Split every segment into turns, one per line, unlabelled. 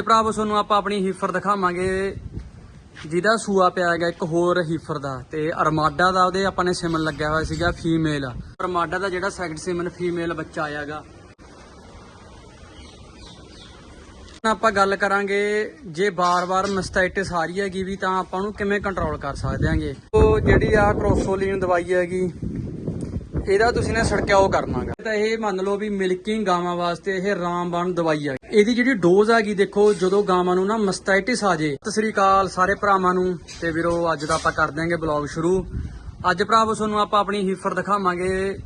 ਤੇ ਭਰਾਵੋ, ਤੁਹਾਨੂੰ ਆਪਾਂ ਆਪਣੀ ਹੀਫਰ ਦਿਖਾਵਾਂਗੇ। ਜਿਹਦਾ ਸੂਆ ਪਿਆ ਹੈਗਾ, ਇੱਕ ਹੋਰ ਹੀਫਰ ਦਾ ਤੇ ਅਰਮਾਡਾ ਦਾ, ਉਹਦੇ ਆਪਾਂ ਨੇ ਸਿਮਨ ਲੱਗਿਆ ਹੋਇਆ ਸੀਗਾ, ਫੀਮੇਲ। ਅਰਮਾਡਾ ਦਾ ਜਿਹੜਾ ਸੈਕੰਡ ਸਿਮਨ, ਫੀਮੇਲ ਬੱਚਾ ਆਇਆਗਾ ਹੁਣ ਆਪਾਂ ਗੱਲ ਕਰਾਂਗੇ, ਜੇ ਬਾਰ-ਬਾਰ ਮਸਟਾਈਟਿਸ ਆ ਰਹੀ ਹੈਗੀ ਵੀ, ਤਾਂ ਆਪਾਂ ਨੂੰ ਕਿਵੇਂ ਕੰਟਰੋਲ ਕਰ ਸਕਦੇ ਹਾਂਗੇ? ਉਹ ਜਿਹੜੀ ਆ ਕ੍ਰੋਸੋਲੀਨ ਦਵਾਈ ਹੈਗੀ ਇਹਦਾ ਤੁਸੀਂ ਨੇ ਛੜਕਿਆਓ ਕਰਨਾਗਾ। ਤਾਂ ਇਹ ਮੰਨ ਲਓ ਵੀ ਮਿਲਕਿੰਗ ਗਾਵਾਂ ਵਾਸਤੇ ਇਹ ਰਾਮਬਾਨ ਦਵਾਈ ਹੈ ਇਹਦੀ ਜਿਹੜੀ ਡੋਜ਼ ਹੈਗੀ ਦੇਖੋ, ਜਦੋਂ ਗਾਵਾਂ ਨੂੰ ਨਾ ਮਸਟਾਈਟਿਸ ਆ ਜੇ, ਸਤਿ ਸ੍ਰੀ ਅਕਾਲ ਸਾਰੇ ਭਰਾਵਾਂ ਨੂੰ। ਤੇ ਵੀਰੋ, ਅੱਜ ਦਾ ਆਪਾਂ ਕਰ ਦਿਆਂਗੇ ਬਲੌਗ ਸ਼ੁਰੂ। ਅੱਜ ਭਰਾਵੋ, ਤੁਹਾਨੂੰ ਆਪਾਂ ਆਪਣੀ ਹੀਫਰ ਦਿਖਾਵਾਂਗੇ,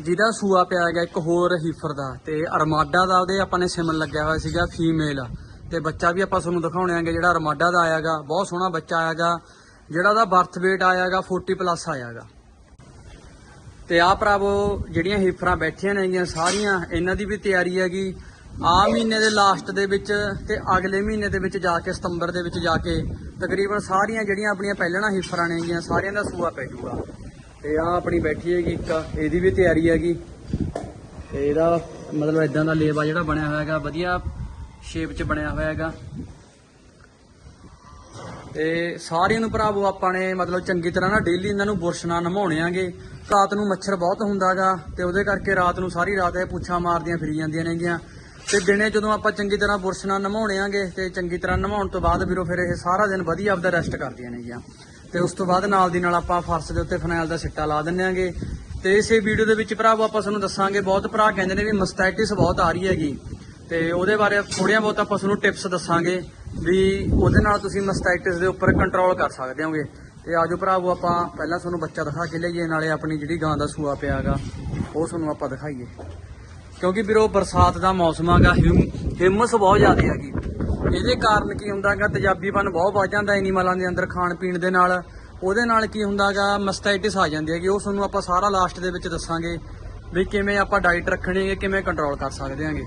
ਜਿਹਦਾ ਸੂਆ ਪਿਆ ਹੈਗਾ ਇੱਕ ਹੋਰ ਹੀਫਰ ਦਾ। ਤੇ ਅਰਮਾਡਾ ਦਾ ਉਹਦੇ ਆਪਾਂ ਨੇ ਸਿਮਨ ਲੱਗਿਆ ਹੋਇਆ ਸੀਗਾ, ਫੀਮੇਲ। ਤੇ ਬੱਚਾ ਵੀ ਆਪਾਂ ਤੁਹਾਨੂੰ ਦਿਖਾਉਣੇ ਆਂਗੇ, ਜਿਹੜਾ ਅਰਮਾਡਾ ਦਾ ਆਇਆਗਾ ਬਹੁਤ ਸੋਹਣਾ ਬੱਚਾ ਆਇਆਗਾ ਜਿਹੜਾ ਉਹਦਾ ਬਰਥ weight ਆਇਆਗਾ 40 ਪਲੱਸ ਆਇਆਗਾ ਤੇ ਆਹ ਭਰਾਵੋ, ਜਿਹੜੀਆਂ ਹਿਫਰਾਂ ਬੈਠੀਆਂ ਨੇਗੀਆਂ ਸਾਰੀਆਂ, ਇਹਨਾਂ ਦੀ ਵੀ ਤਿਆਰੀ ਹੈਗੀ। ਆ ਮਹੀਨੇ ਦੇ ਲਾਸਟ ਦੇ ਵਿੱਚ ਤੇ ਅਗਲੇ ਮਹੀਨੇ ਦੇ ਵਿੱਚ ਜਾ ਕੇ, ਸਤੰਬਰ ਦੇ ਵਿੱਚ ਜਾ ਕੇ, ਤਕਰੀਬਨ ਸਾਰੀਆਂ ਜਿਹੜੀਆਂ ਆਪਣੀਆਂ ਪਹਿਲਣਾ ਹੀਫਰਾਂ ਨੇਗੀਆਂ ਸਾਰਿਆਂ ਦਾ ਸੂਆ ਪੈ ਜੂਗਾ। ਤੇ ਆ ਆਪਣੀ ਬੈਠੀ ਹੈਗੀ ਇੱਕ, ਇਹਦੀ ਵੀ ਤਿਆਰੀ ਹੈਗੀ। ਤੇ ਇਹਦਾ ਮਤਲਬ ਇਦਾਂ ਦਾ ਲੇਵਾ ਜਿਹੜਾ ਬਣਿਆ ਹੋਇਆ ਹੈਗਾ, ਵਧੀਆ ਸ਼ੇਪ 'ਚ ਬਣਿਆ ਹੋਇਆ ਹੈਗਾ। ਤੇ ਸਾਰਿਆਂ ਨੂੰ ਭਰਾਵੋ, ਆਪਾਂ ਨੇ ਮਤਲਬ ਚੰਗੀ ਤਰ੍ਹਾਂ ਨਾ ਡੇਲੀ ਇਹਨਾਂ ਨੂੰ ਬੁਰਸ਼ ਨਾਲ ਨਮਾਉਣੇ ਆਂਗੇ। ਰਾਤ ਨੂੰ ਮੱਛਰ ਬਹੁਤ ਹੁੰਦਾਗਾ ਤੇ ਉਹਦੇ ਕਰਕੇ ਰਾਤ ਨੂੰ ਸਾਰੀ ਰਾਤ ਇਹ ਪੁੱਛਾਂ ਮਾਰਦੀਆਂ ਫਿਰੀ ਜਾਂਦੀਆਂ ਨੇਗੀਆਂ। ਤੇ ਦਿਨੇ ਜਦੋਂ ਆਪਾਂ ਚੰਗੀ ਤਰ੍ਹਾਂ ਬੁਰਸ਼ ਨਾਲ ਨਮਾਉਣੇ ਆਂਗੇ ਤੇ ਚੰਗੀ ਤਰ੍ਹਾਂ ਨਮਾਉਣ ਤੋਂ ਬਾਅਦ ਵੀਰੋ ਫਿਰ ਇਹ ਸਾਰਾ ਦਿਨ ਵਧੀਆ ਆਪਦਾ ਰੈਸਟ ਕਰਦੀਆਂ ਨੇਗੀਆਂ। ਤੇ ਉਸ ਤੋਂ ਬਾਅਦ ਨਾਲ ਦੀ ਨਾਲ ਆਪਾਂ ਫਰਸ਼ ਦੇ ਉੱਤੇ ਫਨੈਲ ਦਾ ਸਿੱਟਾ ਲਾ ਦਿੰਨੇ ਆਂਗੇ। ਤੇ ਇਸੇ ਵੀਡੀਓ ਦੇ ਵਿੱਚ ਭਰਾਵੋ ਆਪਾਂ ਤੁਹਾਨੂੰ ਦੱਸਾਂਗੇ, ਬਹੁਤ ਭਰਾ ਕਹਿੰਦੇ ਨੇ ਵੀ ਮਸਟਾਈਟਿਸ ਬਹੁਤ ਆ ਰਹੀ ਹੈਗੀ। ਤੇ ਉਹਦੇ ਬਾਰੇ ਥੋੜੀਆਂ ਬਹੁਤ ਆਪਾਂ ਤੁਹਾਨੂੰ ਟਿਪਸ ਦੱਸਾਂਗੇ ਵੀ ਉਹਦੇ ਨਾਲ ਤੁਸੀਂ ਮਸਟਾਈਟਿਸ ਦੇ ਉੱਪਰ ਕੰਟਰੋਲ ਕਰ ਸਕਦੇ ਹੋਗੇ। ਤੇ ਆਜੋ ਭਰਾਵੋ, ਆਪਾਂ ਪਹਿਲਾਂ ਤੁਹਾਨੂੰ ਬੱਚਾ ਦਿਖਾ ਕੇ ਲਈਏ, ਨਾਲੇ ਆਪਣੀ ਜਿਹੜੀ ਗਾਂ ਦਾ ਸੂਆ ਪਿਆ ਹੈਗਾ, ਉਹ ਤੁਹਾਨੂੰ ਆਪਾਂ ਦਿਖਾਈਏ। ਕਿਉਂਕਿ ਵੀਰੋ, ਬਰਸਾਤ ਦਾ ਮੌਸਮ ਆਗਾ ਹਿੰਮਸ ਬਹੁਤ ਜ਼ਿਆਦਾ ਹੈਗੀ। ਇਹਦੇ ਕਾਰਨ ਕੀ ਹੁੰਦਾਗਾ ਤੇਜ਼ਾਬੀਪਨ ਬਹੁਤ ਵੱਧ ਜਾਂਦਾ, ਐਨੀਮਲਾਂ ਦੇ ਅੰਦਰ ਖਾਣ ਪੀਣ ਦੇ ਨਾਲ। ਉਹਦੇ ਨਾਲ ਕੀ ਹੁੰਦਾਗਾ ਮਸਟਾਈਟਿਸ ਆ ਜਾਂਦੀ ਹੈਗੀ। ਉਹ ਤੁਹਾਨੂੰ ਆਪਾਂ ਸਾਰਾ ਲਾਸਟ ਦੇ ਵਿੱਚ ਦੱਸਾਂਗੇ ਵੀ ਕਿਵੇਂ ਆਪਾਂ ਡਾਈਟ ਰੱਖਣੀ ਹੈ, ਕਿਵੇਂ ਕੰਟਰੋਲ ਕਰ ਸਕਦੇ ਹਾਂਗੇ।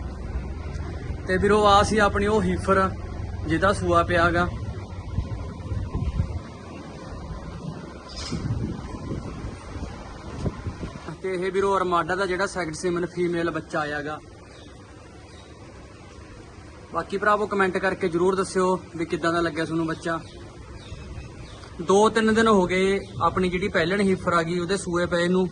ਤੇ ਵੀਰੋ ਆ ਸੀ ਆਪਣੀ ਉਹ ਹੀਫਰ ਜਿਹਦਾ ਸੂਆ ਪਿਆਗਾ ਤੇ ਇਹ ਵੀਰੋ ਅਰਮਾਡਾ ਦਾ ਜਿਹੜਾ ਸੈਕੰਡ ਸਿਮਨ ਫੀਮੇਲ ਬੱਚਾ ਆਇਆਗਾ। ਬਾਕੀ ਭਰਾਵੋ ਕਮੈਂਟ ਕਰਕੇ ਜਰੂਰ ਦੱਸਿਓ ਵੀ ਕਿੱਦਾਂ ਦਾ ਲੱਗਿਆ ਤੁਹਾਨੂੰ ਬੱਚਾ। ਦੋ ਤਿੰਨ ਦਿਨ ਹੋ ਗਏ, ਆਪਣੀ ਜਿਹੜੀ ਪਹਿਲਣ ਹੀਫਰ ਆ ਗਈ ਉਹਦੇ ਸੂਏ ਪਏ ਨੂੰ।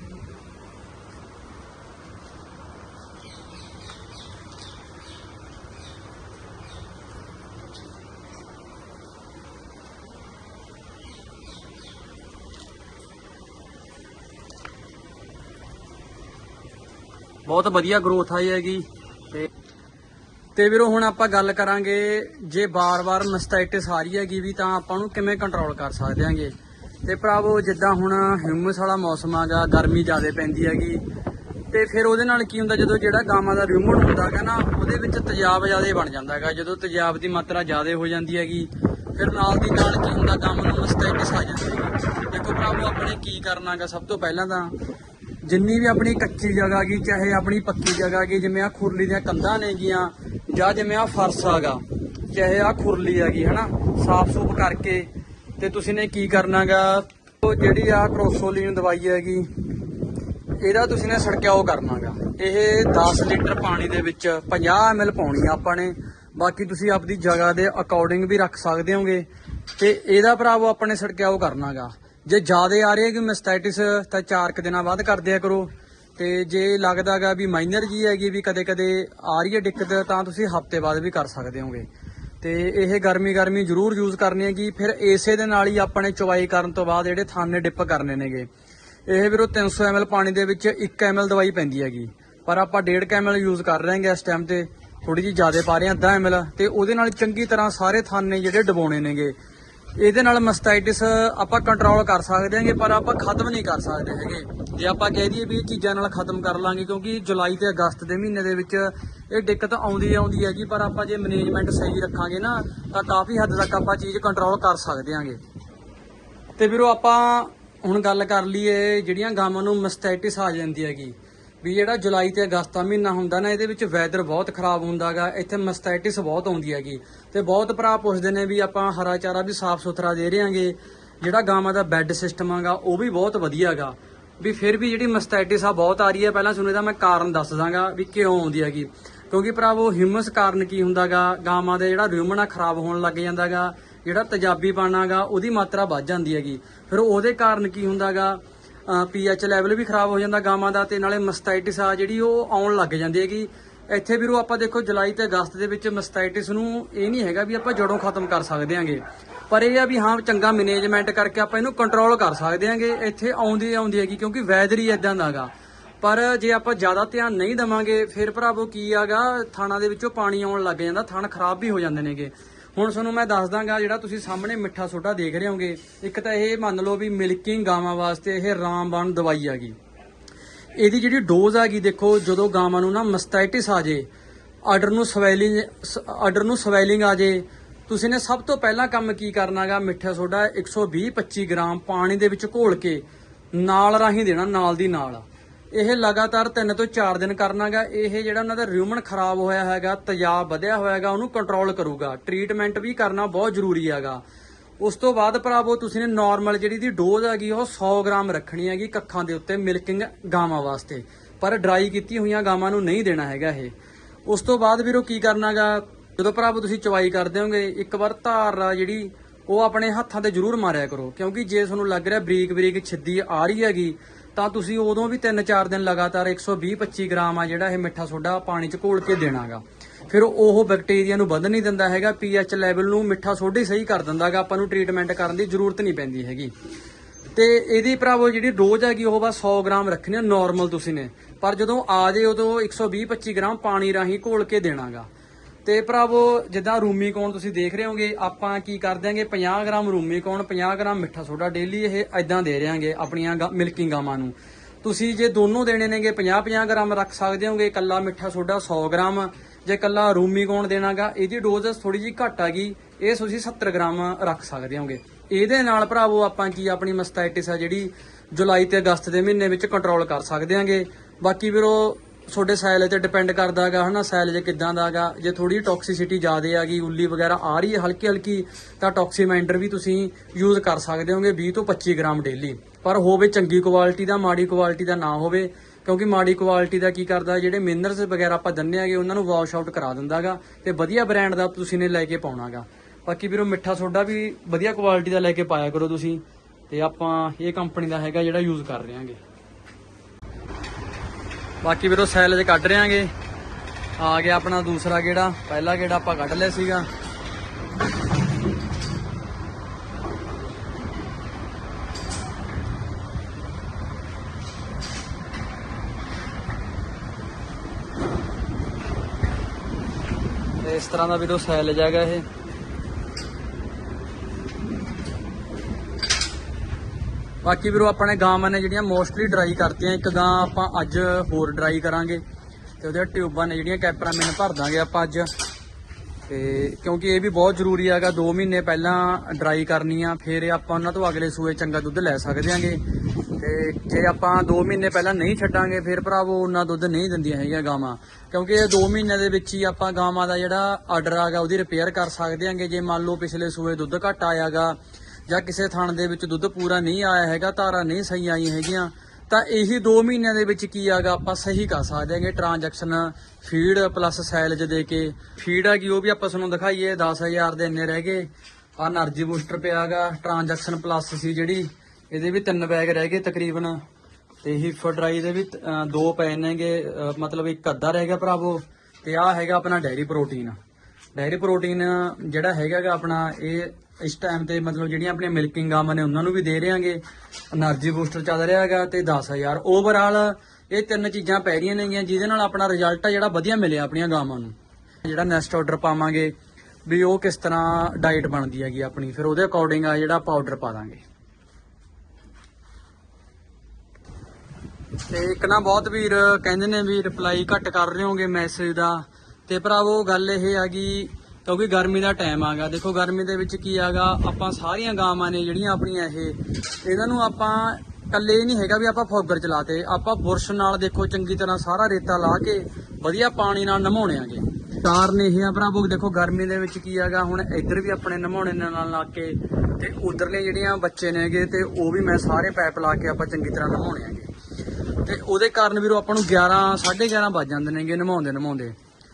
ਬਹੁਤ ਵਧੀਆ ਗਰੋਥ ਆਈ ਹੈਗੀ। ਤੇ ਤੇ ਵੀਰੋ, ਹੁਣ ਆਪਾਂ ਗੱਲ ਕਰਾਂਗੇ, ਜੇ ਬਾਰ-ਬਾਰ ਮਸਟਾਈਟਿਸ ਆ ਰਹੀ ਹੈਗੀ ਵੀ, ਤਾਂ ਆਪਾਂ ਨੂੰ ਕਿਵੇਂ ਕੰਟਰੋਲ ਕਰ ਸਕਦੇ ਹਾਂਗੇ? ਤੇ ਭਰਾਵੋ, ਜਿੱਦਾਂ ਹੁਣ ਹਿਊਮਸ ਵਾਲਾ ਮੌਸਮ ਆਗਾ ਗਰਮੀ ਜ਼ਿਆਦਾ ਪੈਂਦੀ ਹੈਗੀ, ਤੇ ਫਿਰ ਉਹਦੇ ਨਾਲ ਕੀ ਹੁੰਦਾ, ਜਦੋਂ ਜਿਹੜਾ ਗਾਵਾਂ ਦਾ ਰਿਊਮਨ ਹੁੰਦਾ ਹੈਗਾ ਨਾ, ਉਹਦੇ ਵਿੱਚ ਤੇਜ਼ਾਬ ਜ਼ਿਆਦਾ ਬਣ ਜਾਂਦਾ ਹੈਗਾ। ਜਦੋਂ ਤੇਜ਼ਾਬ ਦੀ ਮਾਤਰਾ ਜ਼ਿਆਦਾ ਹੋ ਜਾਂਦੀ ਹੈਗੀ, ਫਿਰ ਨਾਲ ਦੀ ਨਾਲ ਕੀ ਹੁੰਦਾ, ਗਾਵਾਂ ਨੂੰ ਮਸਟਾਈਟਿਸ ਆ ਜਾਂਦੀ ਹੈਗੀ। ਦੇਖੋ ਭਰਾਵੋ, ਆਪਣੇ ਕੀ ਕਰਨਾਗਾ ਸਭ ਤੋਂ ਪਹਿਲਾਂ ਤਾਂ ਜਿੰਨੀ ਵੀ ਆਪਣੀ ਕੱਚੀ ਜਗ੍ਹਾ ਗਈ ਚਾਹੇ ਆਪਣੀ ਪੱਕੀ ਜਗ੍ਹਾ ਗਈ ਜਿਵੇਂ ਆ ਖੁਰਲੀ ਦੀਆਂ ਕੰਧਾਂ ਨੇਗੀਆਂ ਜਾਂ ਜਿਵੇਂ ਆ ਫਰਸ਼ ਆਗਾ, ਚਾਹੇ ਆ ਖੁਰਲੀ ਹੈਗੀ, ਹਨਾ, ਸਾਫ਼ ਸੂਫ ਕਰਕੇ, ਤੇ ਤੁਸੀਂ ਨੇ ਕੀ ਕਰਨਾਗਾ, ਉਹ ਜਿਹੜੀ ਆ ਕਰੋਸੋਲੀਨ ਦਵਾਈ ਹੈਗੀ, ਇਹਦਾ ਤੁਸੀਂ ਨੇ ਛੜਕਿਆਓ ਕਰਨਾਗਾ। ਇਹ 10 ਲੀਟਰ ਪਾਣੀ ਦੇ ਵਿੱਚ 50 ml ਪਾਉਣੀ ਆ ਆਪਾਂ ਨੇ। ਬਾਕੀ ਤੁਸੀਂ ਆਪਦੀ ਜਗ੍ਹਾ ਦੇ ਅਕੋਰਡਿੰਗ ਵੀ ਰੱਖ ਸਕਦੇ ਹੋਗੇ, ਤੇ ਇਹਦਾ ਭਰਾਵੋ ਆਪਾਂ ਨੇ ਛੜਕਿਆਓ ਕਰਨਾਗਾ। ਜੇ ਜ਼ਿਆਦਾ ਆ ਰਹੀ ਹੈ ਕਿ ਮਸਟਾਈਟਿਸ ਤਾਂ 4 ਕੁ ਦਿਨਾਂ ਬਾਅਦ ਕਰ ਦਿਆ ਕਰੋ। ਤੇ ਜੇ ਲੱਗਦਾਗਾ ਵੀ ਮਾਈਨਰ ਜੀ ਹੈਗੀ ਵੀ ਕਦੇ-ਕਦੇ ਆ ਰਹੀ ਹੈ ਦਿੱਕਤ, ਤਾਂ ਤੁਸੀਂ ਹਫ਼ਤੇ ਬਾਅਦ ਵੀ ਕਰ ਸਕਦੇ ਹੋਗੇ। ਤੇ ਇਹ ਗਰਮੀ ਗਰਮੀ ਜ਼ਰੂਰ ਯੂਜ਼ ਕਰਨੀ ਹੈਗੀ। ਫਿਰ ਇਸੇ ਦੇ ਨਾਲ ਹੀ ਆਪਾਂ ਨੇ ਚਵਾਈ ਕਰਨ ਤੋਂ ਬਾਅਦ ਜਿਹੜੇ ਥਾਨੇ ਡਿਪ ਕਰਨੇ ਨੇਗੇ। ਇਹ ਵੀਰੋ 300 ml ਪਾਣੀ ਦੇ ਵਿੱਚ 1 ml ਦਵਾਈ ਪੈਂਦੀ ਹੈਗੀ। ਪਰ ਆਪਾਂ 1.5 ml ਯੂਜ਼ ਕਰ ਰਹੇ ਹਾਂਗੇ ਇਸ ਟਾਈਮ ਤੇ। ਥੋੜੀ ਜਿਹੀ ਜ਼ਿਆਦਾ ਪਾ ਰਹੇ ਹਾਂ 10 ml ਤੇ ਉਹਦੇ ਨਾਲ ਚੰਗੀ ਤਰ੍ਹਾਂ ਸਾਰੇ ਥਾਨੇ ਜਿਹੜੇ ਡਬਾਉਣੇ ਨੇਗੇ। ਇਹਦੇ ਨਾਲ ਮਸਟਾਈਟਿਸ ਆਪਾਂ ਕੰਟਰੋਲ ਕਰ ਸਕਦੇ ਹਾਂਗੇ, ਪਰ ਆਪਾਂ ਖਤਮ ਨਹੀਂ ਕਰ ਸਕਦੇ ਹੈਗੇ। ਜੇ ਆਪਾਂ ਕਹਿ ਦਈਏ ਵੀ ਇਹ ਚੀਜ਼ਾਂ ਨਾਲ ਖਤਮ ਕਰ ਲਾਂਗੇ, ਕਿਉਂਕਿ ਜੁਲਾਈ ਤੇ ਅਗਸਤ ਦੇ ਮਹੀਨੇ ਦੇ ਵਿੱਚ ਇਹ ਦਿੱਕਤ ਆਉਂਦੀ ਆਉਂਦੀ ਹੈਗੀ, ਪਰ ਆਪਾਂ ਜੇ ਮੈਨੇਜਮੈਂਟ ਸਹੀ ਰੱਖਾਂਗੇ ਨਾ, ਤਾਂ ਕਾਫੀ ਹੱਦ ਤੱਕ ਆਪਾਂ ਚੀਜ਼ ਕੰਟਰੋਲ ਕਰ ਸਕਦੇ ਹਾਂਗੇ। ਤੇ ਵੀਰੋ, ਆਪਾਂ ਹੁਣ ਗੱਲ ਕਰ ਲਈਏ ਜਿਹੜੀਆਂ ਗਾਵਾਂ ਨੂੰ ਮਸਟਾਈਟਿਸ ਆ ਜਾਂਦੀ ਹੈਗੀ। ਵੀ ਜਿਹੜਾ ਜੁਲਾਈ ਤੇ ਅਗਸਤ ਦਾ ਮਹੀਨਾ ਹੁੰਦਾ ਨਾ, ਇਹਦੇ ਵਿੱਚ ਵੈਦਰ ਬਹੁਤ ਖਰਾਬ ਹੁੰਦਾਗਾ, ਇੱਥੇ ਮਸਟਾਈਟਿਸ ਬਹੁਤ ਆਉਂਦੀ ਹੈਗੀ। ਤੇ ਬਹੁਤ ਭਰਾ ਪੁੱਛਦੇ ਨੇ ਵੀ ਆਪਾਂ ਹਰਾ ਚਾਰਾ ਵੀ ਸਾਫ਼ ਸੁਥਰਾ ਦੇ ਰਹੇ ਹਾਂਗੇ ਜਿਹੜਾ ਗਾਵਾਂ ਦਾ ਬੈੱਡ ਸਿਸਟਮ ਆਗਾ, ਉਹ ਵੀ ਬਹੁਤ ਵਧੀਆਗਾ। ਵੀ ਫਿਰ ਵੀ ਜਿਹੜੀ ਮਸਟਾਈਟਿਸ ਆ, ਬਹੁਤ ਆ ਰਹੀ ਹੈ। ਪਹਿਲਾਂ ਤੁਹਾਨੂੰ ਇਹਦਾ ਮੈਂ ਕਾਰਨ ਦੱਸ ਦਾਂਗਾ ਵੀ ਕਿਉਂ ਆਉਂਦੀ ਹੈਗੀ। ਕਿਉਂਕਿ ਭਰਾਵੋ ਹਿਊਮਸ ਕਾਰਨ ਕੀ ਹੁੰਦਾਗਾ? ਗਾਵਾਂ ਦਾ ਜਿਹੜਾ ਰਿਊਮਨ ਆ ਖਰਾਬ ਹੋਣ ਲੱਗ ਜਾਂਦਾਗਾ, ਜਿਹੜਾ ਤੇਜ਼ਾਬੀ ਪਾਣਾਗਾ ਉਹਦੀ ਮਾਤਰਾ ਵੱਧ ਜਾਂਦੀ ਹੈਗੀ। ਫਿਰ ਉਹਦੇ ਕਾਰਨ ਕੀ ਹੁੰਦਾਗਾ? ਪੀਐਚ ਲੈਵਲ ਵੀ ਖਰਾਬ ਹੋ ਜਾਂਦਾ ਗਾਵਾਂ ਦਾ ਤੇ ਨਾਲੇ ਮਸਟਾਈਟਿਸ ਆ ਜਿਹੜੀ ਉਹ ਆਉਣ ਲੱਗ ਜਾਂਦੀ ਹੈਗੀ। ਇੱਥੇ ਵੀਰੋ ਆਪਾਂ ਦੇਖੋ ਜੁਲਾਈ ਤੇ ਅਗਸਤ ਦੇ ਵਿੱਚ ਮਸਟਾਈਟਿਸ ਨੂੰ ਇਹ ਨਹੀਂ ਹੈਗਾ ਵੀ ਆਪਾਂ ਜੜੋਂ ਖਤਮ ਕਰ ਸਕਦੇ ਹਾਂਗੇ। ਪਰ ਇਹ ਆ ਵੀ ਹਾਂ, ਚੰਗਾ ਮੈਨੇਜਮੈਂਟ ਕਰਕੇ ਆਪਾਂ ਇਹਨੂੰ ਕੰਟਰੋਲ ਕਰ ਸਕਦੇ ਹਾਂਗੇ। ਇੱਥੇ ਆਉਂਦੀ ਆਉਂਦੀ ਹੈਗੀ ਕਿਉਂਕਿ ਵੈਦਰ ਹੀ ਇਦਾਂ ਦਾਗਾ ਪਰ ਜੇ ਆਪਾਂ ਜ਼ਿਆਦਾ ਧਿਆਨ ਨਹੀਂ ਦਵਾਂਗੇ, ਫਿਰ ਭਰਾਵੋ ਕੀ ਆਗਾ, ਥਾਣਾ ਦੇ ਵਿੱਚੋਂ ਪਾਣੀ ਆਉਣ ਲੱਗ ਜਾਂਦਾ, ਥਣ ਖਰਾਬ ਵੀ ਹੋ ਜਾਂਦੇ ਨੇਗੇ। ਹੁਣ ਤੁਹਾਨੂੰ ਮੈਂ ਦੱਸ ਦਾਂਗਾ ਜਿਹੜਾ ਤੁਸੀਂ ਸਾਹਮਣੇ ਮਿੱਠਾ ਸੋਡਾ ਦੇਖ ਰਹੇ ਹੋਗੇ, ਇੱਕ ਤਾਂ ਇਹ ਮੰਨ ਲਓ ਵੀ ਮਿਲਕਿੰਗ ਗਾਵਾਂ ਵਾਸਤੇ ਇਹ ਰਾਮਬਾਨ ਦਵਾਈ ਆਗੀ ਇਹਦੀ ਜਿਹੜੀ ਡੋਜ਼ ਆਗੀ ਦੇਖੋ, ਜਦੋਂ ਗਾਵਾਂ ਨੂੰ ਨਾ ਮਸਟਾਈਟਿਸ ਆ ਜੇ, ਆਰਡਰ ਨੂੰ ਸਵੈਲਿੰਗ ਆਰਡਰ ਨੂੰ ਸਵੈਲਿੰਗ ਆ ਜੇ, ਤੁਸੀਂ ਨੇ ਸਭ ਤੋਂ ਪਹਿਲਾਂ ਕੰਮ ਕੀ ਕਰਨਾਗਾ ਮਿੱਠਾ ਸੋਡਾ 120 25 ਗ੍ਰਾਮ ਪਾਣੀ ਦੇ ਵਿੱਚ ਘੋਲ ਕੇ, ਨਾਲ ਰਾਹੀਂ ਦੇਣਾ, ਨਾਲ ਦੀ ਨਾਲ। ਇਹ ਲਗਾਤਾਰ 3 ਤੋਂ 4 ਦਿਨ ਕਰਨਾਗਾ। ਇਹ ਜਿਹੜਾ ਉਹਨਾਂ ਦਾ ਰਿਊਮਨ ਖਰਾਬ ਹੋਇਆ ਹੈਗਾ ਤੇਜ਼ਾਬ ਵਧਿਆ ਹੋਇਆ ਹੈਗਾ, ਉਹਨੂੰ ਕੰਟਰੋਲ ਕਰੂਗਾ। ਟ੍ਰੀਟਮੈਂਟ ਵੀ ਕਰਨਾ ਬਹੁਤ ਜ਼ਰੂਰੀ ਹੈਗਾ। ਉਸ ਤੋਂ ਬਾਅਦ ਭਰਾਵੋ, ਤੁਸੀਂ ਨੇ ਨਾਰਮਲ ਜਿਹੜੀ ਦੀ ਡੋਜ਼ ਹੈਗੀ, ਉਹ 100 ਗ੍ਰਾਮ ਰੱਖਣੀ ਹੈਗੀ ਕੱਖਾਂ ਦੇ ਉੱਤੇ ਮਿਲਕਿੰਗ ਗਾਵਾਂ ਵਾਸਤੇ। ਪਰ ਡਰਾਈ ਕੀਤੀ ਹੋਈਆਂ ਗਾਵਾਂ ਨੂੰ ਨਹੀਂ ਦੇਣਾ ਹੈਗਾ ਇਹ। ਉਸ ਤੋਂ ਬਾਅਦ ਵੀਰੋ ਕੀ ਕਰਨਾਗਾ? ਜਦੋਂ ਭਰਾਵੋ ਤੁਸੀਂ ਚਵਾਈ ਕਰਦੇ ਹੋਗੇ, ਇੱਕ ਵਾਰ ਧਾਰ ਆ ਜਿਹੜੀ ਉਹ ਆਪਣੇ ਹੱਥਾਂ ਤੇ ਜ਼ਰੂਰ ਮਾਰਿਆ ਕਰੋ, ਕਿਉਂਕਿ ਜੇ ਤੁਹਾਨੂੰ ਲੱਗ ਰਿਹਾ ਬਰੀਕ ਬਰੀਕ ਛਿੱਦੀ ਆ ਰਹੀ ਹੈਗੀ, ਤਾਂ ਤੁਸੀਂ ਉਦੋਂ ਵੀ 3-4 ਦਿਨ ਲਗਾਤਾਰ 120-25 ਗ੍ਰਾਮ ਆ ਜਿਹੜਾ ਇਹ ਮਿੱਠਾ ਸੋਡਾ ਪਾਣੀ 'ਚ ਘੋਲ ਕੇ ਦੇਣਾਗਾ। ਫਿਰ ਉਹ ਬੈਕਟੀਰੀਆ ਨੂੰ ਵੱਧ ਨਹੀਂ ਦਿੰਦਾ ਹੈਗਾ ਪੀਐਚ ਲੈਵਲ ਨੂੰ ਮਿੱਠਾ ਸੋਡਾ ਹੀ ਸਹੀ ਕਰ ਦਿੰਦਾਗਾ, ਆਪਾਂ ਨੂੰ ਟ੍ਰੀਟਮੈਂਟ ਕਰਨ ਦੀ ਜ਼ਰੂਰਤ ਨਹੀਂ ਪੈਂਦੀ ਹੈਗੀ। ਤੇ ਇਹਦੀ ਭਰਾਵੋ ਜਿਹੜੀ ਡੋਜ਼ ਹੈਗੀ, ਉਹ ਬਸ 100 ਗ੍ਰਾਮ ਰੱਖਣੀ ਹੈ ਨਾਰਮਲ ਤੁਸੀਂ ਨੇ। ਪਰ ਜਦੋਂ ਆ ਜੇ ਉਦੋਂ 120-25 ਗ੍ਰਾਮ ਪਾਣੀ ਰਾਹੀਂ ਘੋਲ ਕੇ ਦੇਣਾਗਾ। ਤੇ ਭਰਾਵੋ, ਜਿੱਦਾਂ ਰੂਮੀ ਕੌਣ ਤੁਸੀਂ ਦੇਖ ਰਹੇ ਹੋਗੇ, ਆਪਾਂ ਕੀ ਕਰ ਦਿਆਂਗੇ? 50 ਗ੍ਰਾਮ ਰੂਮੀ ਕੌਣ 50 ਗ੍ਰਾਮ ਮਿੱਠਾ ਸੋਡਾ ਡੇਲੀ ਇਹ ਐਦਾਂ ਦੇ ਰਿਆਂਗੇ ਆਪਣੀਆਂ ਮਿਲਕਿੰਗ ਗਾਵਾਂ ਨੂੰ। ਤੁਸੀਂ ਜੇ ਦੋਨੋਂ ਦੇਣੇ ਨੇਗੇ 50-50 ਗ੍ਰਾਮ ਰੱਖ ਸਕਦੇ ਹੋਗੇ ਕੱਲਾ ਮਿੱਠਾ ਸੋਡਾ 100 ਗ੍ਰਾਮ। ਜੇ ਕੱਲਾ ਰੂਮੀ ਕੌਣ ਦੇਣਾਗਾ, ਇਹਦੀ ਡੋਜ਼ ਥੋੜੀ ਜਿਹੀ ਘੱਟ ਹੈਗੀ ਇਹ ਤੁਸੀਂ 70 ਗ੍ਰਾਮ ਰੱਖ ਸਕਦੇ ਹੋਗੇ। ਇਹਦੇ ਨਾਲ ਭਰਾਵੋ, ਆਪਾਂ ਕੀ ਆਪਣੀ ਮਸਟਾਈਟਿਸ ਆ ਜਿਹੜੀ ਜੁਲਾਈ ਤੇ ਅਗਸਤ ਦੇ ਮਹੀਨੇ ਵਿੱਚ ਕੰਟਰੋਲ ਕਰ ਸਕਦੇ ਹਾਂਗੇ ਬਾਕੀ ਵੀਰੋ ਤੁਹਾਡੇ ਸੈਲ ਤੇ ਡਿਪੈਂਡ ਕਰਦਾ ਹੈਗਾ ਹਨਾ? ਸੈਲ ਜੇ ਕਿਦਾਂ ਦਾ ਹੈਗਾ ਜੇ ਥੋੜੀ ਟੌਕਸਿਸਿਟੀ ਜ਼ਿਆਦੇ ਆ ਗਈ ਉੱਲੀ ਵਗੈਰਾ ਆ ਰਹੀ ਹੈ ਹਲਕੀ ਹਲਕੀ, ਤਾਂ ਟੌਕਸੀਮੈਂਡਰ ਵੀ ਤੁਸੀਂ ਯੂਜ਼ ਕਰ ਸਕਦੇ ਹੋਗੇ 20 ਤੋਂ 25 ਗ੍ਰਾਮ ਡੇਲੀ ਪਰ ਹੋਵੇ ਚੰਗੀ ਕੁਆਲਿਟੀ ਦਾ, ਮਾੜੀ ਕੁਆਲਿਟੀ ਦਾ ਨਾ ਹੋਵੇ, ਕਿਉਂਕਿ ਮਾੜੀ ਕੁਆਲਿਟੀ ਦਾ ਕੀ ਕਰਦਾ, ਜਿਹੜੇ ਮਿਨਰਸ ਵਗੈਰਾ ਆਪਾਂ ਦੰਨੇ ਆਗੇ, ਉਹਨਾਂ ਨੂੰ ਵਾਸ਼ ਆਊਟ ਕਰਾ ਦਿੰਦਾਗਾ ਤੇ ਵਧੀਆ ਬ੍ਰਾਂਡ ਦਾ ਤੁਸੀਂ ਨੇ ਲੈ ਕੇ ਪਾਉਣਾਗਾ। ਬਾਕੀ ਵੀਰੋ, ਮਿੱਠਾ ਸੋਡਾ ਵੀ ਵਧੀਆ ਕੁਆਲਿਟੀ ਦਾ ਲੈ ਕੇ ਪਾਇਆ ਕਰੋ ਤੁਸੀਂ, ਤੇ ਆਪਾਂ ਇਹ ਕੰਪਨੀ ਦਾ ਹੈਗਾ ਜਿਹੜਾ ਯੂਜ਼ ਕਰ ਰਹੇ ਹਾਂਗੇ ਬਾਕੀ ਵੀਰੋ ਸੈਲ ਜੇ ਕੱਢ ਰਿਆਂਗੇ। ਆ ਗਿਆ ਆਪਣਾ ਦੂਸਰਾ ਗੇੜਾ। ਪਹਿਲਾ ਗੇੜਾ ਆਪਾਂ ਕੱਢ ਲਿਆ ਸੀਗਾ। ਇਸ ਤਰ੍ਹਾਂ ਦਾ ਵੀਰੋ ਸੈਲ ਜਾਗਾ ਇਹ। ਬਾਕੀ ਵੀਰੋ ਆਪਣੇ ਗਾਵਾਂ ਨੇ ਜਿਹੜੀਆਂ ਮੋਸਟਲੀ ਡਰਾਈ ਕਰਤੀਆਂ, ਇੱਕ ਗਾਂ ਆਪਾਂ ਅੱਜ ਹੋਰ ਡਰਾਈ ਕਰਾਂਗੇ ਤੇ ਉਹਦੇ ਟਿਊਬਾਂ ਨੇ ਜਿਹੜੀਆਂ ਕੈਪਰਾਮਿਨ ਭਰ ਦਾਂਗੇ ਆਪਾਂ ਅੱਜ। ਤੇ ਕਿਉਂਕਿ ਇਹ ਵੀ ਬਹੁਤ ਜ਼ਰੂਰੀ ਹੈਗਾ 2 ਮਹੀਨੇ ਪਹਿਲਾਂ ਡਰਾਈ ਕਰਨੀ ਆ, ਫਿਰ ਆਪਾਂ ਉਹਨਾਂ ਤੋਂ ਅਗਲੇ ਸੂਏ ਚੰਗਾ ਦੁੱਧ ਲੈ ਸਕਦੇ ਆਂਗੇ। ਤੇ ਜੇ ਆਪਾਂ 2 ਮਹੀਨੇ ਪਹਿਲਾਂ ਨਹੀਂ ਛੱਡਾਂਗੇ, ਫਿਰ ਭਰਾਵੋ ਉਹਨਾਂ ਦੁੱਧ ਨਹੀਂ ਦਿੰਦੀਆਂ ਹੈਗੀਆਂ ਗਾਵਾਂ। ਕਿਉਂਕਿ ਇਹ 2 ਮਹੀਨਿਆਂ ਦੇ ਵਿੱਚ ਹੀ ਆਪਾਂ ਗਾਵਾਂ ਦਾ ਜਿਹੜਾ ਆਰਡਰ ਆਗਾ ਉਹਦੀ ਰਿਪੇਅਰ ਕਰ ਸਕਦੇ ਆਂਗੇ। ਜੇ ਮੰਨ ਲਓ ਪਿਛਲੇ ਸੂਏ ਦੁੱਧ ਘੱਟ ਆਇਆਗਾ ਜਾਂ ਕਿਸੇ ਥਾਣ ਦੇ ਵਿੱਚ ਦੁੱਧ ਪੂਰਾ ਨਹੀਂ ਆਇਆ ਹੈਗਾ, ਧਾਰਾ ਨਹੀਂ ਸਹੀ ਆਈ ਹੈਗੀਆਂ, ਤਾਂ ਇਹੀ 2 ਮਹੀਨਿਆਂ ਦੇ ਵਿੱਚ ਕੀ ਆਗਾ, ਆਪਾਂ ਸਹੀ ਕਰ ਸਕਦੇ ਹਾਂਗੇ। ਟ੍ਰਾਂਜੈਕਸ਼ਨ ਫੀਡ ਪਲੱਸ ਸੈਲਜ ਦੇ ਕੇ। ਫੀਡ ਆ ਕੀ, ਉਹ ਵੀ ਆਪਾਂ ਤੁਹਾਨੂੰ ਦਿਖਾਈਏ 10000 ਦੇ ਇੰਨੇ ਰਹਿ ਗਏ। ਆ એનર્ਜੀ ਬੂਸਟਰ ਪਿਆਗਾ ਟ੍ਰਾਂਜੈਕਸ਼ਨ ਪਲੱਸ ਸੀ ਜਿਹੜੀ, ਇਹਦੇ ਵੀ ਤਿੰਨ ਬੈਗ ਰਹਿ ਗਏ ਤਕਰੀਬਨ। ਤੇ ਹੀਫਰ ਡਰਾਈ ਦੇ ਵੀ ਦੋ ਪੈ ਨੇਗੇ ਮਤਲਬ ਇੱਕ ਅੱਧਾ ਰਹਿ ਗਿਆ ਭਰਾਵੋ। ਤੇ ਆ ਹੈਗਾ ਆਪਣਾ ਡੈਰੀ ਪ੍ਰੋਟੀਨ ਡਾਇਰੀ ਪ੍ਰੋਟੀਨ ਜਿਹੜਾ ਹੈਗਾਗਾ ਆਪਣਾ, ਇਹ ਇਸ ਟਾਈਮ ਤੇ ਮਤਲਬ ਜਿਹੜੀਆਂ ਆਪਣੀਆਂ ਮਿਲਕਿੰਗ ਗਾਮਾਂ ਨੇ, ਉਹਨਾਂ ਨੂੰ ਵੀ ਦੇ ਰਿਆਂਗੇ એનર્ਜੀ ਬੂਸਟਰ ਚੱਲ ਰਿਹਾ ਹੈਗਾ ਤੇ 10000 ਓਵਰਆਲ ਇਹ ਤਿੰਨ ਚੀਜ਼ਾਂ ਪੈ ਰਹੀਆਂ ਨੇਗੀਆਂ, ਜਿਹਦੇ ਨਾਲ ਆਪਣਾ ਰਿਜ਼ਲਟ ਆ ਜਿਹੜਾ ਵਧੀਆ ਮਿਲਿਆ ਆਪਣੀਆਂ ਗਾਵਾਂ ਨੂੰ। ਜਿਹੜਾ ਨੈਕਸਟ ਆਰਡਰ ਪਾਵਾਂਗੇ, ਵੀ ਉਹ ਕਿਸ ਤਰ੍ਹਾਂ ਡਾਈਟ ਬਣਦੀ ਹੈਗੀ ਆਪਣੀ, ਫਿਰ ਉਹਦੇ ਅਕੋਰਡਿੰਗ ਆ ਜਿਹੜਾ ਪਾਊਡਰ ਪਾ ਦਾਂਗੇ। ਤੇ ਇੱਕ ਨਾ ਬਹੁਤ ਵੀਰ ਕਹਿੰਦੇ ਨੇ ਵੀ ਰਿਪਲਾਈ ਘੱਟ ਕਰ ਰਹੇ ਹੋਗੇ ਮੈਸੇਜ ਦਾ। ਤੇ ਭਰਾਵੋ, ਗੱਲ ਇਹ ਹੈਗੀ ਕਿਉਂਕਿ ਗਰਮੀ ਦਾ ਟਾਈਮ ਆਗਾ ਦੇਖੋ ਗਰਮੀ ਦੇ ਵਿੱਚ ਕੀ ਆਗਾ ਆਪਾਂ ਸਾਰੀਆਂ ਗਾਵਾਂ ਨੇ ਜਿਹੜੀਆਂ ਆਪਣੀਆਂ ਇਹ, ਇਹਨਾਂ ਨੂੰ ਆਪਾਂ ਕੱਲੇ ਨਹੀਂ ਹੈਗਾ ਵੀ ਆਪਾਂ ਫੋਗਰ ਚਲਾਤੇ, ਆਪਾਂ ਬੁਰਸ਼ ਨਾਲ ਦੇਖੋ ਚੰਗੀ ਤਰ੍ਹਾਂ ਸਾਰਾ ਰੇਤਾ ਲਾ ਕੇ ਵਧੀਆ ਪਾਣੀ ਨਾਲ ਨਮਾਉਣੇ ਆਗੇ। ਕਾਰਨ ਇਹ ਆ ਭਰਾਵੋ, ਦੇਖੋ ਗਰਮੀ ਦੇ ਵਿੱਚ ਕੀ ਆਗਾ ਹੁਣ ਇੱਧਰ ਵੀ ਆਪਣੇ ਨਮਾਉਣੇ ਨਾਲ ਲਾ ਕੇ, ਤੇ ਉਧਰਲੇ ਜਿਹੜੀਆਂ ਬੱਚੇ ਨੇਗੇ ਤੇ ਉਹ ਵੀ ਮੈਂ ਸਾਰੇ ਪਾਈਪ ਲਾ ਕੇ ਆਪਾਂ ਚੰਗੀ ਤਰ੍ਹਾਂ ਨਮਾਉਣੇ ਆਗੇ। ਤੇ ਉਹਦੇ ਕਾਰਨ ਵੀਰੋ, ਆਪਾਂ ਨੂੰ 11 11:30 ਵੱਜ ਜਾਂਦੇ ਨੇਗੇ ਨਮਾਉਂਦੇ ਨਮਾਉਂਦੇ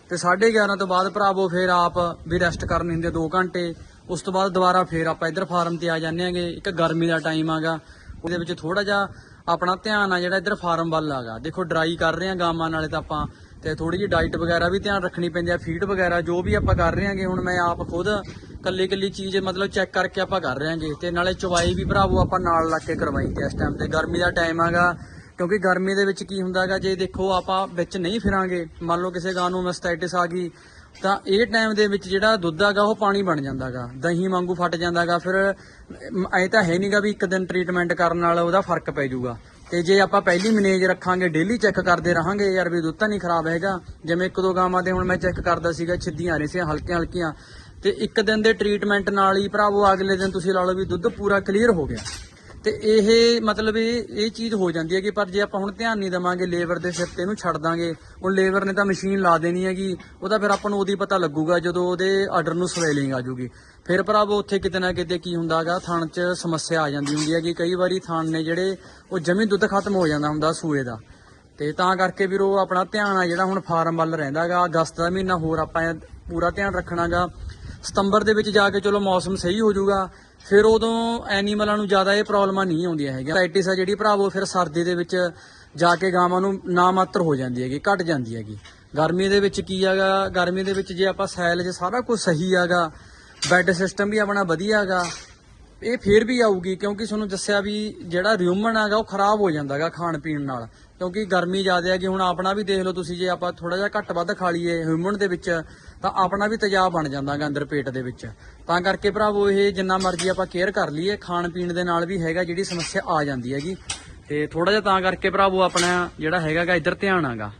ਤੇ 11:30 ਤੋਂ ਬਾਅਦ ਭਰਾਵੋ ਫੇਰ ਆਪ ਵੀ ਰੈਸਟ ਕਰਨੀ ਹੁੰਦੇ 2 ਘੰਟੇ। ਉਸ ਤੋਂ ਬਾਅਦ ਦੁਬਾਰਾ ਫੇਰ ਆਪਾਂ ਇੱਧਰ ਫਾਰਮ ਤੇ ਆ ਜਾਂਦੇ ਆਂਗੇ ਇੱਕ ਗਰਮੀ ਦਾ ਟਾਈਮ ਆਗਾ ਉਹਦੇ ਵਿੱਚ ਥੋੜਾ ਜਿਹਾ ਆਪਣਾ ਧਿਆਨ ਆ ਜਿਹੜਾ ਇੱਧਰ ਫਾਰਮ ਵੱਲ ਆਗਾ ਦੇਖੋ ਡਰਾਈ ਕਰ ਰਹੇ ਆ ਗਾਵਾਂ ਨਾਲੇ ਤਾਂ ਆਪਾਂ। ਤੇ ਥੋੜੀ ਜਿਹੀ ਡਾਈਟ ਵਗੈਰਾ ਵੀ ਧਿਆਨ ਰੱਖਣੀ ਪੈਂਦੀ ਆ ਫੀਡ ਵਗੈਰਾ ਜੋ ਵੀ ਆਪਾਂ ਕਰ ਰਹੇ ਆਂਗੇ ਹੁਣ ਮੈਂ ਆਪ ਖੁਦ ਕੱਲੀ ਕੱਲੀ ਚੀਜ਼ ਮਤਲਬ ਚੈੱਕ ਕਰਕੇ ਆਪਾਂ ਕਰ ਰਹੇ ਆਂਗੇ ਤੇ ਨਾਲੇ ਚਵਾਈ ਵੀ ਭਰਾਵੋ ਆਪਾਂ ਨਾਲ ਲੱਗ ਕੇ ਕਰਵਾਈ ਤੇ ਇਸ ਟਾਈਮ ਤੇ। ਗਰਮੀ ਦਾ ਟਾਈਮ ਆਗਾ ਕਿਉਂਕਿ ਗਰਮੀ ਦੇ ਵਿੱਚ ਕੀ ਹੁੰਦਾਗਾ ਜੇ ਦੇਖੋ ਆਪਾਂ ਵਿੱਚ ਨਹੀਂ ਫਿਰਾਂਗੇ, ਮੰਨ ਲਓ ਕਿਸੇ ਗਾਂ ਨੂੰ ਮੈਸਟਾਈਟਿਸ ਆ ਗਈ, ਤਾਂ ਇਹ ਟਾਈਮ ਦੇ ਵਿੱਚ ਜਿਹੜਾ ਦੁੱਧ ਹੈਗਾ, ਉਹ ਪਾਣੀ ਬਣ ਜਾਂਦਾਗਾ ਦਹੀਂ ਵਾਂਗੂ ਫਟ ਜਾਂਦਾਗਾ ਫਿਰ ਐ ਤਾਂ ਹੈ ਨਹੀਂਗਾ ਵੀ ਇੱਕ ਦਿਨ ਟ੍ਰੀਟਮੈਂਟ ਕਰਨ ਨਾਲ ਉਹਦਾ ਫ਼ਰਕ ਪੈ ਜਾਊਗਾ। ਤੇ ਜੇ ਆਪਾਂ ਪਹਿਲੀ ਮੈਨੇਜ ਰੱਖਾਂਗੇ ਡੇਲੀ ਚੈੱਕ ਕਰਦੇ ਰਹਾਂਗੇ, ਯਾਰ ਵੀ ਦੁੱਧ ਤਾਂ ਨਹੀਂ ਖਰਾਬ ਹੈਗਾ। ਜਿਵੇਂ ਇੱਕ ਦੋ ਗਾਵਾਂ ਦੇ ਹੁਣ ਮੈਂ ਚੈੱਕ ਕਰਦਾ ਸੀਗਾ, ਛਿੱਦੀਆਂ ਆ ਰਹੀਆਂ ਸੀ ਹਲਕੀਆਂ ਹਲਕੀਆਂ। ਤੇ ਇੱਕ ਦਿਨ ਦੇ ਟ੍ਰੀਟਮੈਂਟ ਨਾਲ ਹੀ ਭਰਾਵੋ, ਅਗਲੇ ਦਿਨ ਤੁਸੀਂ ਲਾ ਲਓ ਵੀ ਦੁੱਧ ਪੂਰਾ ਕਲੀਅਰ ਹੋ ਗਿਆ। ਤੇ ਇਹ ਮਤਲਬ ਇਹ ਇਹ ਚੀਜ਼ ਹੋ ਜਾਂਦੀ ਹੈ ਕਿ ਪਰ ਜੇ ਆਪਾਂ ਹੁਣ ਧਿਆਨ ਨਹੀਂ ਦਵਾਂਗੇ ਲੇਬਰ ਦੇ ਸਿਰ ਤੇ ਇਹਨੂੰ ਛੱਡ ਦਾਂਗੇ, ਹੁਣ ਲੇਬਰ ਨੇ ਤਾਂ ਮਸ਼ੀਨ ਲਾ ਦੇਣੀ ਹੈਗੀ ਉਹਦਾ ਫਿਰ ਆਪਾਂ ਨੂੰ ਉਹਦੀ ਪਤਾ ਲੱਗੂਗਾ ਜਦੋਂ ਉਹਦੇ ਆਰਡਰ ਨੂੰ ਸਵੈਲਿੰਗ ਆ ਜੂਗੀ ਫਿਰ ਭਰਾਵੋ, ਉੱਥੇ ਕਿਤੇ ਨਾ ਕਿਤੇ ਕੀ ਹੁੰਦਾਗਾ, ਥਣ 'ਚ ਸਮੱਸਿਆ ਆ ਜਾਂਦੀ ਹੁੰਦੀ ਹੈ ਕਿ ਕਈ ਵਾਰੀ ਥਣ ਨੇ ਜਿਹੜੇ ਉਹ ਜਮੀ ਦੁੱਧ ਖਤਮ ਹੋ ਜਾਂਦਾ ਹੁੰਦਾ ਸੂਏ ਦਾ। ਤੇ ਤਾਂ ਕਰਕੇ ਵੀਰੋ, ਆਪਣਾ ਧਿਆਨ ਆ ਜਿਹੜਾ ਹੁਣ ਫਾਰਮ ਵੱਲ ਰਹਿੰਦਾਗਾ, ਅਗਸਤ ਦਾ ਮਹੀਨਾ ਹੋਰ ਆਪਾਂ ਇਹ ਪੂਰਾ ਧਿਆਨ ਰੱਖਣਾਗਾ। ਸਤੰਬਰ ਦੇ ਵਿੱਚ ਜਾ ਕੇ ਚਲੋ ਮੌਸਮ ਸਹੀ ਹੋ ਜਾਊਗਾ ਫਿਰ ਉਦੋਂ ਐਨੀਮਲਾਂ ਨੂੰ ਜ਼ਿਆਦਾ ਇਹ ਪ੍ਰੋਬਲਮਾਂ ਨਹੀਂ ਆਉਂਦੀਆਂ ਹੈਗੀਆਂ। ਟਾਈਟਿਸ ਆ ਜਿਹੜੀ ਭਰਾਵੋ, ਫਿਰ ਸਰਦੀ ਦੇ ਵਿੱਚ ਜਾ ਕੇ ਗਾਵਾਂ ਨੂੰ ਨਾ ਮਾਤਰ ਹੋ ਜਾਂਦੀ ਹੈਗੀ, ਘਟ ਜਾਂਦੀ ਹੈਗੀ। ਗਰਮੀ ਦੇ ਵਿੱਚ ਕੀ ਹੈਗਾ ਗਰਮੀ ਦੇ ਵਿੱਚ ਜੇ ਆਪਾਂ ਸੈਲ 'ਚ ਸਾਰਾ ਕੁਝ ਸਹੀ ਹੈਗਾ ਬੈੱਡ ਸਿਸਟਮ ਵੀ ਆਪਣਾ ਵਧੀਆ ਹੈਗਾ ਇਹ ਫੇਰ ਵੀ ਆਊਗੀ ਕਿਉਂਕਿ ਤੁਹਾਨੂੰ ਦੱਸਿਆ ਵੀ ਜਿਹੜਾ ਰਿਊਮਨ ਹੈਗਾ ਉਹ ਖਰਾਬ ਹੋ ਜਾਂਦਾਗਾ ਖਾਣ ਪੀਣ ਨਾਲ। ਕਿਉਂਕਿ ਗਰਮੀ ਜ਼ਿਆਦਾ ਹੈਗੀ, ਹੁਣ ਆਪਣਾ ਵੀ ਦੇਖ ਲਓ ਤੁਸੀਂ ਜੇ ਆਪਾਂ ਥੋੜਾ ਜਿਹਾ ਘੱਟ ਵੱਧ ਖਾ ਲਈਏ ਹਿਊਮਨ ਦੇ ਵਿੱਚ, ਤਾਂ ਆਪਣਾ ਵੀ ਤੇਜ਼ਾਬ ਬਣ ਜਾਂਦਾਗਾ ਅੰਦਰ ਪੇਟ ਦੇ ਵਿੱਚ। ਤਾਂ ਕਰਕੇ ਭਰਾਵੋ, ਇਹ ਜਿੰਨਾ ਮਰਜ਼ੀ ਆਪਾਂ ਕੇਅਰ ਕਰ ਲਈਏ, ਖਾਣ ਪੀਣ ਦੇ ਨਾਲ ਵੀ ਹੈਗਾ ਜਿਹੜੀ ਸਮੱਸਿਆ ਆ ਜਾਂਦੀ ਹੈਗੀ। ਤੇ ਥੋੜਾ ਜਿਹਾ ਤਾਂ ਕਰਕੇ ਭਰਾਵੋ, ਆਪਣਾ ਜਿਹੜਾ ਹੈਗਾਗਾ ਇੱਧਰ ਧਿਆਨ ਆਗਾ।